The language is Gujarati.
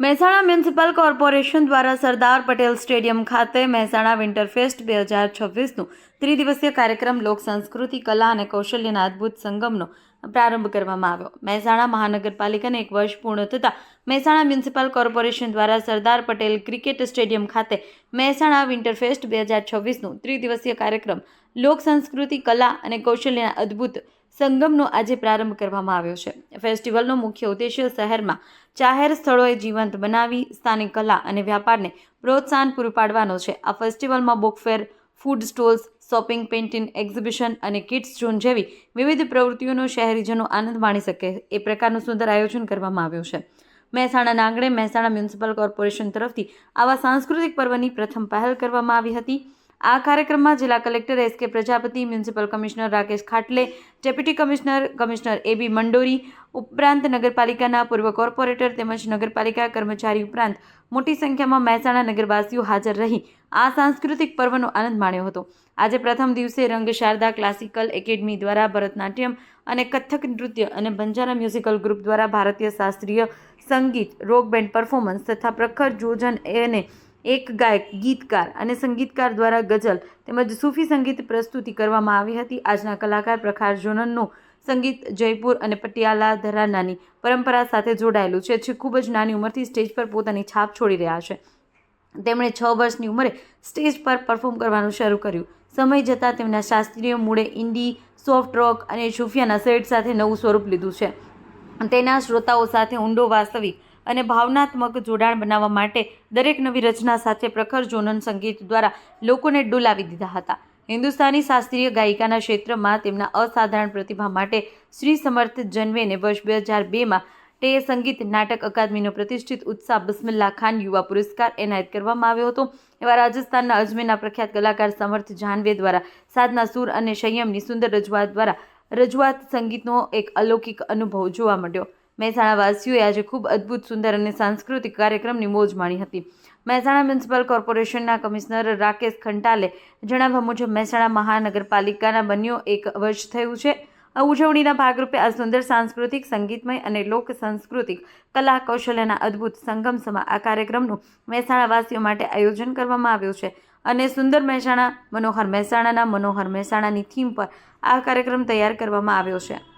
મહેસાણા મ્યુનિસિપલ કોર્પોરેશન દ્વારા સરદાર પટેલ સ્ટેડિયમ ખાતે મહેસાણા વિન્ટર ફેસ્ટ બે હજાર છવ્વીસનું ત્રિદિવસીય કાર્યક્રમ લોક સંસ્કૃતિ, કલા અને કૌશલ્યના અદ્ભુત સંગમનો પ્રારંભ કરવામાં આવ્યો. મહેસાણા મહાનગરપાલિકાને એક વર્ષ પૂર્ણ થતાં મહેસાણા મ્યુનિસિપલ કોર્પોરેશન દ્વારા સરદાર પટેલ ક્રિકેટ સ્ટેડિયમ ખાતે મહેસાણા વિન્ટર ફેસ્ટ બે હજાર છવ્વીસનું ત્રિદિવસીય કાર્યક્રમ લોક સંસ્કૃતિ, કલા અને કૌશલ્યના અદ્ભુત સંગમનો આજે પ્રારંભ કરવામાં આવ્યો છે. ફેસ્ટિવલનો મુખ્ય ઉદ્દેશ્ય શહેરમાં જાહેર સ્થળોએ જીવંત બનાવી, સ્થાનિક કલા અને વ્યાપારને પ્રોત્સાહન પૂરું પાડવાનો છે. આ ફેસ્ટિવલમાં book fair, food stalls, shopping painting exhibition અને કિડ્સ ઝોન જેવી વિવિધ પ્રવૃત્તિઓનો શહેરીજનો આનંદ માણી શકે. એ પ્રકારનું સુંદર આયોજન કરવામાં આવ્યું છે. મહેસાણાના આંગણે મહેસાણા મ્યુનિસિપલ કોર્પોરેશન તરફથી આવા સાંસ્કૃતિક પર્વની પ્રથમ પહેલ કરવામાં આવી હતી. આ કાર્યક્રમમાં જિલ્લા collector S K Prajapati, municipal commissioner Rakesh Khatle, deputy commissioner commissioner A B Mandori, ઉપરાંત નગરપાલિકાના પૂર્વ કોર્પોરેટર તેમજ નગરપાલિકા કર્મચારી ઉપરાંત મોટી સંખ્યામાં મહેસાણા નગરવાસીઓ હાજર રહી આ સાંસ્કૃતિક પર્વનો આનંદ માણ્યો હતો. આજે પ્રથમ દિવસે રંગ શારદા ક્લાસિકલ એકેડમી દ્વારા ભરતનાટ્યમ અને કથક નૃત્ય અને બંજારા મ્યુઝિકલ ગ્રુપ દ્વારા ભારતીય શાસ્ત્રીય સંગીત, રોક બેન્ડ પરફોર્મન્સ તથા પ્રખર જોજન અને એક ગાયક, ગીતકાર અને સંગીતકાર દ્વારા ગઝલ તેમજ સૂફી સંગીત પ્રસ્તુતિ કરવામાં આવી હતી. આજના કલાકાર પ્રખાર જોનનનું સંગીત જયપુર અને પટિયાલા ધરાનાની પરંપરા સાથે જોડાયેલું છે. જે ખૂબ જ નાની ઉંમરથી સ્ટેજ પર પોતાની છાપ છોડી રહ્યા છે. તેમણે છ વર્ષની ઉંમરે સ્ટેજ પર પરફોર્મ કરવાનું શરૂ કર્યું. સમય જતાં તેમના શાસ્ત્રીય મૂળે ઇન્ડી, સોફ્ટ રોક અને સુફિયાના સેટ સાથે નવું સ્વરૂપ લીધું છે. તેના શ્રોતાઓ સાથે ઊંડો વાસ્તવિક અને ભાવનાત્મક જોડાણ બનાવવા માટે દરેક નવી રચના સાથે પ્રખર જોનન સંગીત દ્વારા લોકોને ડોલાવી દીધા હતા. હિન્દુસ્તાની શાસ્ત્રીય ગાયિકાના ક્ષેત્રમાં તેમના અસાધારણ પ્રતિભા માટે શ્રી સમર્થ જન્વેને વર્ષ બે હજાર બેમાં તે સંગીત નાટક અકાદમીનો પ્રતિષ્ઠિત ઉત્સાહ બિસ્મિલ્લા ખાન યુવા પુરસ્કાર એનાયત કરવામાં આવ્યો હતો. એવા રાજસ્થાનના અજમેરના પ્રખ્યાત કલાકાર સમર્થ જાનવે દ્વારા સાધના સૂર અને સંયમની સુંદર રજૂઆત દ્વારા રજૂઆત સંગીતનો એક અલૌકિક અનુભવ જોવા મળ્યો. મહેસાણા વાસીઓએ આજે ખૂબ અદ્ભુત, સુંદર અને સાંસ્કૃતિક કાર્યક્રમની મોજ માણી હતી. મહેસાણા મ્યુનિસિપલ કોર્પોરેશનના કમિશનર રાકેશ ખંટાલે જણાવ્યા મુજબ, મહેસાણા મહાનગરપાલિકાના બન્યો એક વર્ષ થયું છે. આ ઉજવણીના ભાગરૂપે આ સુંદર સાંસ્કૃતિક, સંગીતમય અને લોક સાંસ્કૃતિક કલા કૌશલ્યના અદ્ભુત સંગમ સમા આ કાર્યક્રમનું મહેસાણાવાસીઓ માટે આયોજન કરવામાં આવ્યું છે. અને સુંદર મહેસાણા, મનોહર મહેસાણાના મનોહર મહેસાણાની થીમ પર આ કાર્યક્રમ તૈયાર કરવામાં આવ્યો છે.